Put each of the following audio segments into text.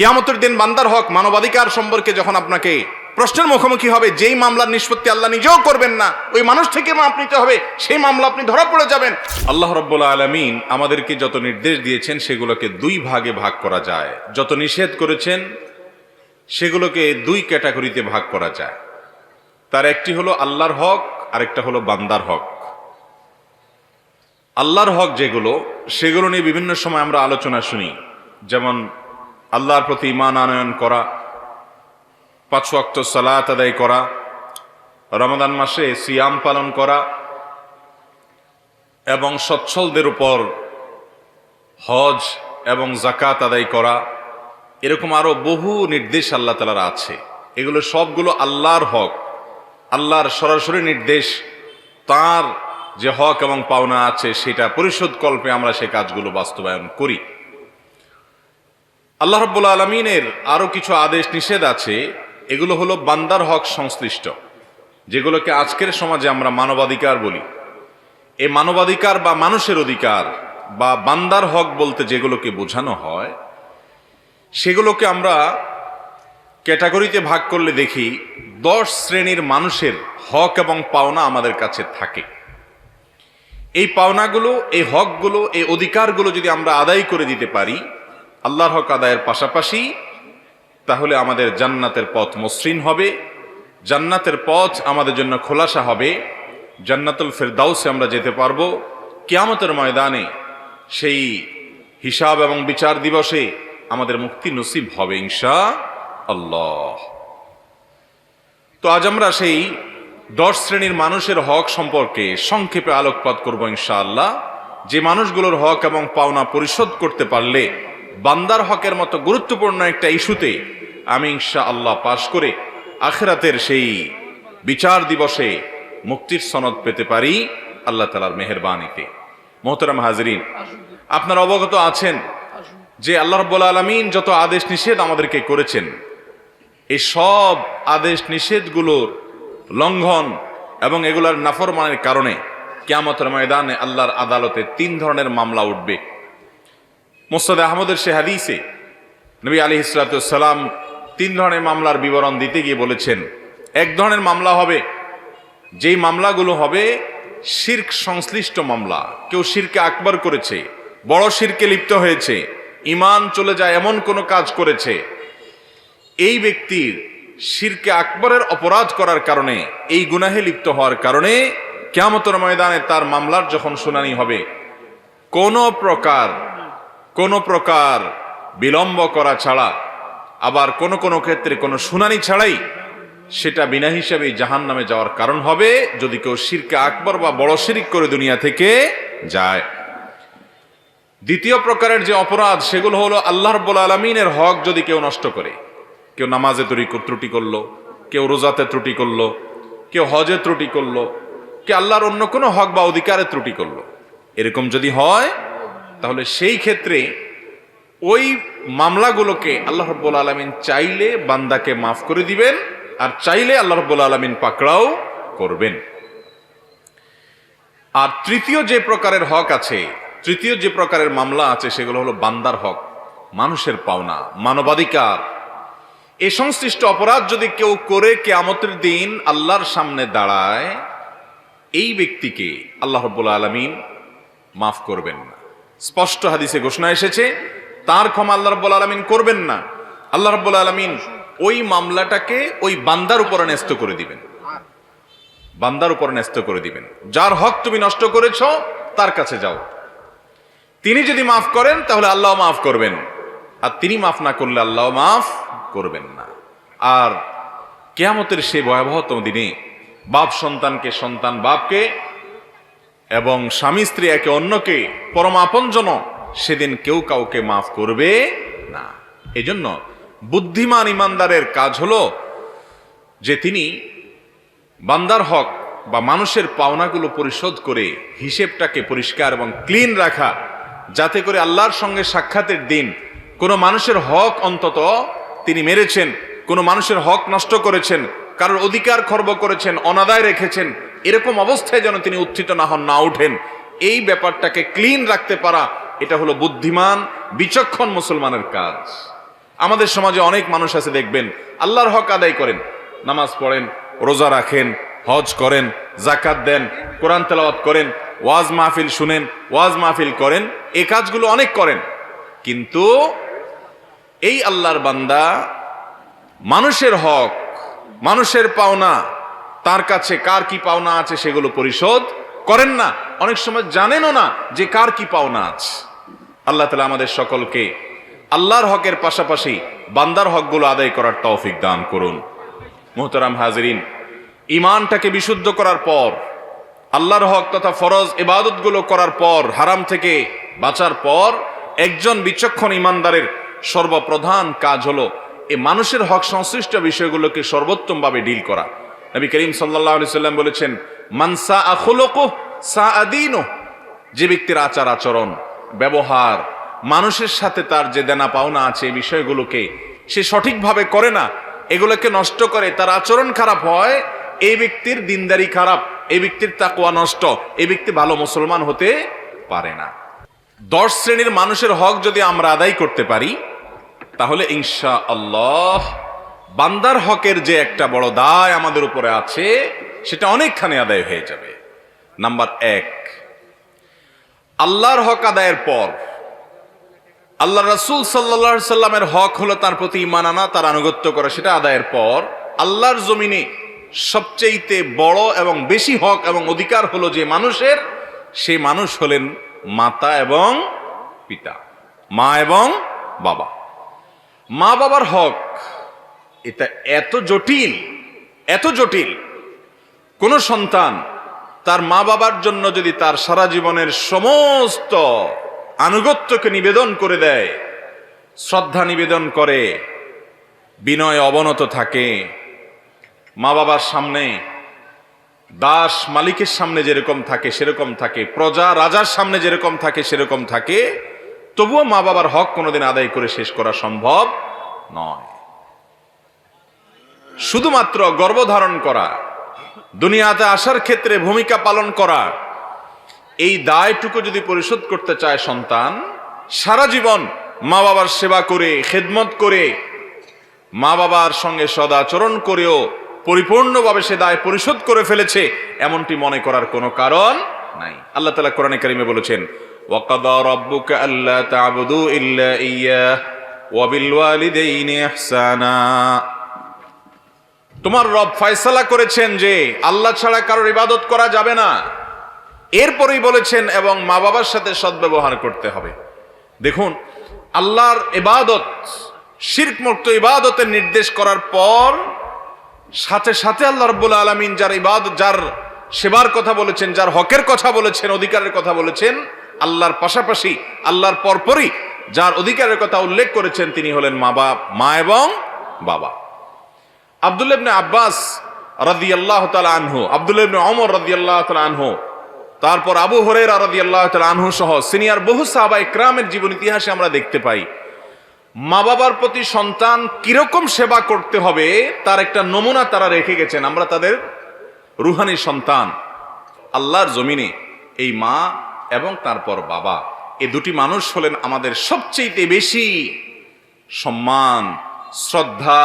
কেয়ামতের দিন বান্দার হক, মানবাধিকার সম্পর্কে যখন আপনাকে প্রশ্নের মুখোমুখি হবে, যেই মামলার নিষ্পত্তি আল্লাহ নিজেও করবেন না, ওই মানুষ থেকে মাপ নিতে হবে, সেই মামলা আপনি ধরা পড়ে যাবেন। আল্লাহ রব্বুল আলমিন আমাদেরকে যত নির্দেশ দিয়েছেন, সেগুলোকে দুই ভাগে ভাগ করা যায়। যত নিষেধ করেছেন, সেগুলোকে দুই ক্যাটাগরিতে ভাগ করা যায়। তার একটি হলো আল্লাহর হক, আরেকটা হলো বান্দার হক। আল্লাহর হক যেগুলো, সেগুলো নিয়ে বিভিন্ন সময় আমরা আলোচনা শুনি। যেমন আল্লাহর প্রতি ইমান আনয়ন করা, পাঁচ ওয়াক্ত সালাত আদায় করা রমাদান মাসে সিয়াম পালন করা এবং সচ্ছলদের উপর হজ এবং জাকাত আদায় করা, এরকম আরও বহু নির্দেশ আল্লাহ তালার আছে। এগুলো সবগুলো আল্লাহর হক। আল্লাহর সরাসরি নির্দেশ, তার যে হক এবং পাওনা আছে, সেটা পরিশোধ কল্পে আমরা সেই কাজগুলো বাস্তবায়ন করি। আল্লাহ রব্বুল আলমিনের আরও কিছু আদেশ নিষেধ আছে। এগুলো হলো বান্দার হক সংশ্লিষ্ট, যেগুলোকে আজকের সমাজে আমরা মানবাধিকার বলি। এই মানবাধিকার বা মানুষের অধিকার বা বান্দার হক বলতে যেগুলোকে বোঝানো হয়, সেগুলোকে আমরা ক্যাটাগরিতে ভাগ করলে দেখি দশ শ্রেণির মানুষের হক এবং পাওনা আমাদের কাছে থাকে। এই পাওনাগুলো, এই হকগুলো, এই অধিকারগুলো যদি আমরা আদায় করে দিতে পারি আল্লাহর হক আদায়ের পাশাপাশি তাহলে আমাদের জান্নাতের পথ মসৃণ হবে। জান্নাতের পথ আমাদের জন্য খোলাসা হবে। জান্নাতুল ফেরদাউসে আমরা যেতে পারব। কেয়ামতের ময়দানে সেই হিসাব এবং বিচার দিবসে আমাদের মুক্তি নসিব হবে ইনশা আল্লাহ তো আজ আমরা সেই দশ শ্রেণির মানুষের হক সম্পর্কে সংক্ষেপে আলোকপাত করব ইনশাআল্লাহ। যে মানুষগুলোর হক এবং পাওনা পরিশোধ করতে পারলে বান্দার হকের মতো গুরুত্বপূর্ণ একটা ইস্যুতে আমি ইনশা আল্লাহ পাশ করে আখেরাতের সেই বিচার দিবসে মুক্তির সনদ পেতে পারি আল্লাহ তালার মেহরবানিতে। মোহতারাম হাজরিন, আপনারা অবগত আছেন যে আল্লাহ রব্বুল আলমিন যত আদেশ নিষেধ আমাদেরকে করেছেন, এই সব আদেশ নিষেধগুলোর লঙ্ঘন এবং এগুলার নাফরমানের কারণে কেয়ামতের ময়দানে আল্লাহর আদালতে তিন ধরনের মামলা উঠবে। মোস্তাদ আহমদের সে হাদিসে নবী আলী ইসলাতাম তিন ধরনের মামলার বিবরণ দিতে গিয়ে বলেছেন। এক ধরনের মামলা হবে, যেই মামলাগুলো হবে শির্ক সংশ্লিষ্ট মামলা। কেউ শিরকে আকবর করেছে, বড় শিরকে লিপ্ত হয়েছে ইমান চলে যায় এমন কোনো কাজ করেছে। এই ব্যক্তির শিরকে আকবরের অপরাধ করার কারণে, এই গুনাহে লিপ্ত হওয়ার কারণে কেয়ামতর ময়দানে তার মামলার যখন শুনানি হবে, কোনো প্রকার কোনো প্রকার বিলম্ব করা ছাড়া, আবার কোনো কোনো ক্ষেত্রে কোনো শুনানি ছাড়াই সেটা বিনা হিসাবে জাহান নামে যাওয়ার কারণ হবে যদি কেউ শিরকে আকবর বা বড় শিরিক করে দুনিয়া থেকে যায়। দ্বিতীয় প্রকারের যে অপরাধ, সেগুলো হলো আল্লাহ রব্বুল আলমিনের হক যদি কেউ নষ্ট করে। কেউ নামাজে ত্রুটি ত্রুটি করল, কেউ রোজাতে ত্রুটি করল, কেউ হজে ত্রুটি করল, কে আল্লাহর অন্য কোনো হক বা অধিকারে ত্রুটি করল। এরকম যদি হয় তাহলে সেই ক্ষেত্রে ওই মামলাগুলোকে আল্লাহ রব্বুল আলমিন চাইলে বান্দাকে মাফ করে দিবেন আর চাইলে আল্লাহ রব্বুল আলমিন পাকড়াও করবেন। আর তৃতীয় যে প্রকারের হক আছে, তৃতীয় যে প্রকারের মামলা আছে সেগুলো হলো বান্দার হক, মানুষের পাওনা, মানবাধিকার। এ সংশ্লিষ্ট অপরাধ যদি কেউ করে কেয়ামতের দিন আল্লাহর সামনে দাঁড়ায়, এই ব্যক্তিকে আল্লাহ রব্বুল আলমিন মাফ করবেন না। স্পষ্ট হাদিসে ঘোষণা এসেছে, তার ক্ষমা আল্লাহ রব্বুল আলমিন করবেন না। আল্লাহ রব্বুল আলমিন ওই মামলাটাকে ওই বান্দার উপরে ন্যস্ত করে দিবেন। বান্দার উপর ন্যস্ত করে দিবেন। যার হক তুমি নষ্ট করেছ, তার কাছে যাও। তিনি যদি মাফ করেন, তাহলে আল্লাহ মাফ করবেন। আর তিনি মাফ না করলে আল্লাহ মাফ করবেন না। আর কেয়ামতের সে ভয়াবহতম দিনে বাপ সন্তানকে সন্তান বাপকে এবং স্বামী স্ত্রী একে অন্যকে পরমাপঞ্জন সেদিন কেউ কাউকে মাফ করবে না। এজন্য বুদ্ধিমান ইমানদারের কাজ হলো যে তিনি বান্দার হক বা মানুষের পাওনাগুলো পরিশোধ করে হিসেবটাকে পরিষ্কার এবং ক্লিন রাখা, যাতে করে আল্লাহর সঙ্গে সাক্ষাতের দিন কোনো মানুষের হক অন্তত তিনি মেরেছেন, কোনো মানুষের হক নষ্ট করেছেন, কারোর অধিকার খর্ব করেছেন, অনাদায় রেখেছেন এরকম অবস্থায় যেন তিনি উত্থিত না হন, না উঠেন এই ব্যাপারটাকে ক্লিন রাখতে পারা, এটা হলো বুদ্ধিমান, বিচক্ষণ মুসলমানের কাজ। আমাদের সমাজে অনেক মানুষ আছে, দেখবেন, আল্লাহর হক আদায় করেন, নামাজ পড়েন, রোজা রাখেন, হজ করেন জাকাত দেন, কোরআন তেলাওয়াত করেন, ওয়াজ মাহফিল শুনেন, ওয়াজ মাহফিল করেন, এ কাজগুলো অনেক করেন। কিন্তু এই আল্লাহর বান্দা মানুষের হক, মানুষের পাওনা তার কাছে কার কি পাওনা আছে সেগুলো পরিশোধ করেন না। অনেক সময় জানেনও না যে কার কি পাওনা আছে। আল্লাহ তালা আমাদের সকলকে আল্লাহর হকের পাশাপাশি বান্দার হকগুলো আদায় করার তৌফিক দান করুন। মোহতারাম হাজরিন ইমানটাকে বিশুদ্ধ করার পর, আল্লাহর হক তথা ফরজ ইবাদতগুলো করার পর, হারাম থেকে বাঁচার পর, একজন বিচক্ষণ ইমানদারের সর্বপ্রধান কাজ হলো এ মানুষের হক সংশ্লিষ্ট বিষয়গুলোকে সর্বোত্তমভাবে ডিল করা। নবী করিম সাল্লাহ আলি সাল্লাম বলেছেন মানসা আখুলকো সা আদিনো যে ব্যক্তির আচার আচরণ, ব্যবহার, মানুষের সাথে তার যে দেনা পাওনা আছে এই বিষয়গুলোকে সে সঠিকভাবে করে না, এগুলোকে নষ্ট করে, তার আচরণ খারাপ হয়, এই ব্যক্তির দিনদারি খারাপ, এই ব্যক্তির তাকুয়া নষ্ট, এই ব্যক্তি ভালো মুসলমান হতে পারে না। দশ শ্রেণির মানুষের হক যদি আমরা আদায় করতে পারি, তাহলে ইনশা আল্লাহ বান্দার হকের যে একটা বড় দায় আমাদের উপরে আছে, সেটা অনেকখানি আদায় হয়ে যাবে। নাম্বার এক, আল্লাহর হক আদায়ের পর, আল্লাহ রাসুল সাল্লা সাল্লামের হক হলো তার প্রতি ইমান আনা, তার আনুগত্য করা, সেটা আদায়ের পর আল্লাহর জমিনে সবচেয়েতে বড় এবং বেশি হক এবং অধিকার হলো যে মানুষের, সে মানুষ হলেন মাতা এবং পিতা, মা এবং বাবা। মা বাবার হক এটা এত জটিল এত জটিল। কোন সন্তান তার মা বাবার জন্য যদি তার সারা জীবনের সমস্ত আনুগত্যকে নিবেদন করে দেয়, শ্রদ্ধা নিবেদন করে, বিনয় অবনত থাকে, মা বাবার সামনে, দাস মালিকের সামনে যেরকম থাকে সেরকম থাকে, প্রজা রাজার সামনে যেরকম থাকে সেরকম থাকে, তবুও মা বাবার হক কোনোদিন আদায় করে শেষ করা সম্ভব নয়। শুধুমাত্র গর্ভধারণ করা, দুনিয়াতে আসার ক্ষেত্রে ভূমিকা পালন করা, এই দায়টুকু যদি পরিশোধ করতে চায় সন্তান, সারা জীবন মা বাবার সেবা করে, খেদমত করে, মা বাবার সঙ্গে সদাচরণ করেও পরিপূর্ণভাবে সে দায় পরিশোধ করে ফেলেছে, এমনটি মনে করার কোনো কারণ নাই। আল্লাহ তালা কোরআনে কারিমে বলেছেন, ওয়াকাদা রাব্বুকা আল্লা তা'বুদু ইল্লা ইয়্যাহ, ওয়া বিল ওয়ালিদাইনি ইহসানা। তোমার রব ফয়সালা করেছেন যে আল্লাহ ছাড়া কারোর ইবাদত করা যাবে না। এরপরেই বলেছেন এবং মা বাবার সাথে সদ্ব্যবহার করতে হবে। দেখুন, আল্লাহর ইবাদত শির্ক মুক্ত ইবাদতের নির্দেশ করার পর সাথে সাথে আল্লাহ রব্বুল আলমিন যার ইবাদত যার সেবার কথা বলেছেন, যার হকের কথা বলেছেন, অধিকারের কথা বলেছেন, আল্লাহর পাশাপাশি আল্লাহর পরপরই যার অধিকারের কথা উল্লেখ করেছেন, তিনি হলেন মা বাপ, মা এবং বাবা। আব্দুল ইবনে আব্বাস রাদিয়াল্লাহু তাআলা আনহু আব্দুল ইবনে ওমর রাদিয়াল্লাহু তাআলা আনহু, তারপর আবু হুরায়রা রাদিয়াল্লাহু তাআলা আনহু সহ সিনিয়র বহু সাহাবা ইকরামের জীবন ইতিহাসে আমরা দেখতে পাই। মা বাবার প্রতি সন্তান কীরকম সেবা করতে হবে, তার একটা নমুনা তারা রেখে গেছেন। আমরা তাদের রুহানি সন্তান, আল্লাহর জমিনে এই মা এবং তারপর বাবা। এ দুটি মানুষ হলেন আমাদের সবচেয়ে বেশি সম্মান, শ্রদ্ধা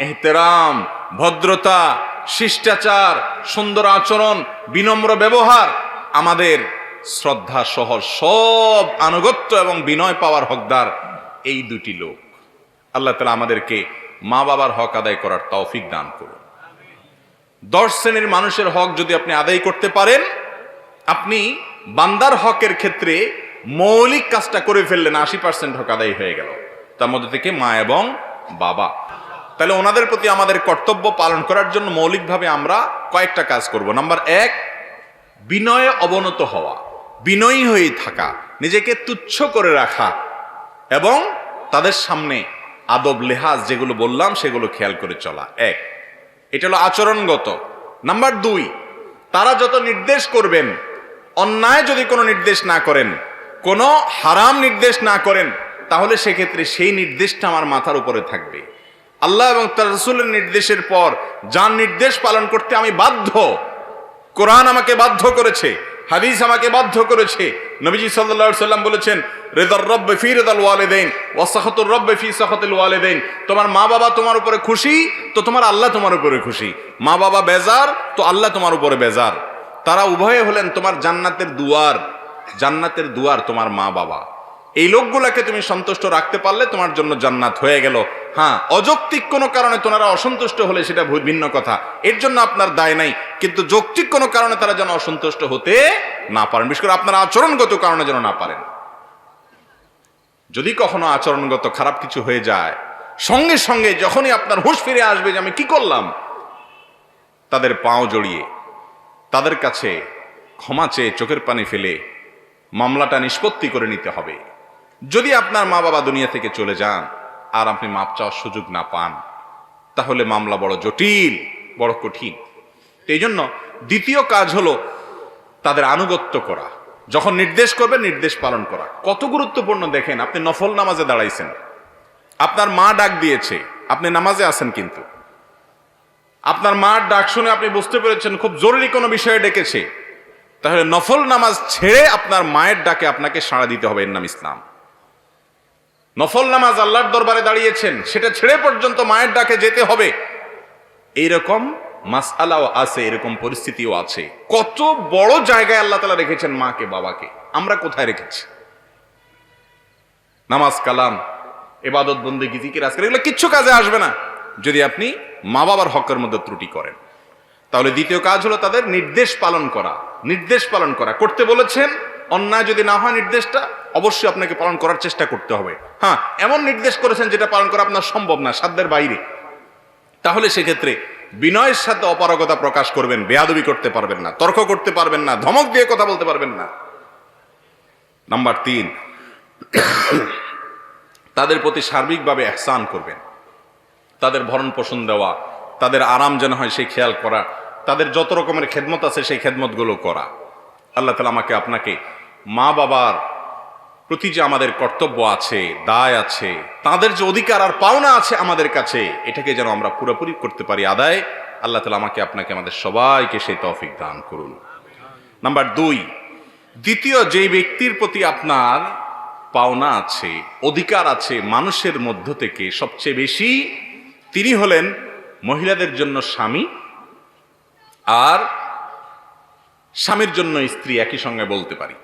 এহতেরাম, ভদ্রতা, শিষ্টাচার, সুন্দর আচরণ, বিনম্র ব্যবহার, আমাদের শ্রদ্ধা সহ সব আনুগত্য এবং বিনয় পাওয়ার হকদার এই দুটি লোক। আল্লাহ তালা আমাদেরকে মা বাবার হক আদায় করার তৌফিক দান করুন। দশ শ্রেণির মানুষের হক যদি আপনি আদায় করতে পারেন, আপনি বান্দার হকের ক্ষেত্রে মৌলিক কাজটা করে ফেললেন, আশি পার্সেন্ট হক আদায় হয়ে গেল। তার মধ্যে থেকে মা এবং বাবা। তাহলে ওনাদের প্রতি আমাদের কর্তব্য পালন করার জন্য মৌলিকভাবে আমরা কয়েকটা কাজ করব। নাম্বার এক, বিনয়ে অবনত হওয়া, বিনয়ী হয়ে থাকা, নিজেকে তুচ্ছ করে রাখা এবং তাদের সামনে আদব লেহাজ যেগুলো বললাম সেগুলো খেয়াল করে চলা। এক, এটা হলো আচরণগত। নাম্বার দুই, তারা যত নির্দেশ করবেন, অন্যায় যদি কোনো নির্দেশ না করেন, কোনো হারাম নির্দেশ না করেন, তাহলে সেক্ষেত্রে সেই নির্দেশটা আমার মাথার উপরে থাকবে। আল্লাহ এবং তার রসুলের নির্দেশের পর যার নির্দেশ পালন করতে আমি বাধ্য, কোরআন আমাকে বাধ্য করেছে, হাদিস আমাকে বাধ্য করেছে, নবীজি সাল্লাল্লাহু সাল্লাম বলেছেন, রেদার রব্বে ফি রেদাল ওয়ালিদাইন ওয়া সাখাতুর রব্বে ফি সাখাতিল ওয়ালিদাইন। তোমার মা বাবা তোমার উপরে খুশি, তো তোমার আল্লাহ তোমার উপরে খুশি। মা বাবা বেজার, তো আল্লাহ তোমার উপরে বেজার। তারা উভয়ে হলেন তোমার জান্নাতের দুয়ার জান্নাতের দুয়ার তোমার মা বাবা। এই লোকগুলাকে তুমি সন্তুষ্ট রাখতে পারলে তোমার জন্য জান্নাত হয়ে গেল। হ্যাঁ অযৌক্তিক কোনো কারণে তোনারা অসন্তুষ্ট হলে সেটা ভিন্ন কথা। এর জন্য আপনার দায় নাই, কিন্তু যৌক্তিক কোনো কারণে তারা যেন অসন্তুষ্ট হতে না পারেন। বিশেষ করে আপনার আচরণগত কারণে যেন না পারেন। যদি কখনো আচরণগত খারাপ কিছু হয়ে যায়, সঙ্গে সঙ্গে যখনই আপনার হুঁশ ফিরে আসবে যে আমি কি করলাম, তাদের পাও জড়িয়ে, তাদের কাছে ক্ষমা চেয়ে চোখের পানি ফেলে মামলাটা নিষ্পত্তি করে নিতে হবে। যদি আপনার মা বাবা দুনিয়া থেকে চলে যান আর আপনি মাপ চাওয়ার সুযোগ না পান, তাহলে মামলা বড় জটিল, বড় কঠিন। এই জন্য দ্বিতীয় কাজ হলো তাদের আনুগত্য করা। যখন নির্দেশ করবে, নির্দেশ পালন করা। কত গুরুত্বপূর্ণ দেখেন, আপনি নফল নামাজে দাঁড়াইছেন। আপনার মা ডাক দিয়েছে, আপনি নামাজে আছেন কিন্তু। আপনার মার ডাক শুনে আপনি বুঝতে পেরেছেন, খুব জরুরি কোনো বিষয়ে ডেকেছে। তাহলে নফল নামাজ ছেড়ে আপনার মায়ের ডাকে আপনাকে সাড়া দিতে হবে এর নাম ইসলাম। নফল নামাজ আল্লাহর দরবারে দাঁড়িয়েছেন, সেটা ছেড়ে পর্যন্ত মায়ের ডাকে যেতে হবে। এইরকম মাসালাও আছে, এরকম পরিস্থিতিও আছে। কত বড় জায়গায় আল্লাহ তালা রেখেছেন মাকে, বাবাকে। আমরা কোথায় রেখেছি? নামাজ, কালাম এবাদত বন্দি গিজিকির আজকের, এগুলো কিচ্ছু কাজে আসবে না। যদি আপনি মা বাবার হকের মধ্যে ত্রুটি করেন, তাহলে দ্বিতীয় কাজ হলো তাদের নির্দেশ পালন করা। নির্দেশ পালন করা। করতে বলেছেন অন্যায় যদি না হয় নির্দেশটা, অবশ্যই আপনাকে পালন করার চেষ্টা করতে হবে। হ্যাঁ এমন নির্দেশ করেছেন যেটা পালন করা আপনার সম্ভব না, সাধ্যের বাইরে। তাহলে সেক্ষেত্রে বিনয়ের সাথে অপারগতা প্রকাশ করবেন, বেয়াদবি করতে পারবেন না, তর্ক করতে পারবেন না, ধমক দিয়ে কথা বলতে পারবেন না। নাম্বার তিন, তাদের প্রতি সার্বিকভাবে এহসান করবেন। তাদের ভরণ পোষণ দেওয়া, তাদের আরাম যেন হয় সেই খেয়াল করা, তাদের যত রকমের খেদমত আছে সেই খেদমতগুলো করা। আল্লাহ তালা আমাকে আপনাকে মা বাবার প্রতি যে আমাদের কর্তব্য আছে, দায় আছে, তাদের যে অধিকার আর পাওনা আছে আমাদের কাছে, এটাকে যেন আমরা পুরোপুরি করতে পারি আদায়, আল্লাহ তালা আমাকে আপনাকে আমাদের সবাইকে সেই তৌফিক দান করুন। নাম্বার দুই, দ্বিতীয় যে ব্যক্তির প্রতি আপনার পাওনা আছে, অধিকার আছে মানুষের মধ্য থেকে সবচেয়ে বেশি, তিনি হলেন মহিলাদের জন্য স্বামী আর স্বামীর জন্য স্ত্রী, একই সঙ্গে বলতে পারি।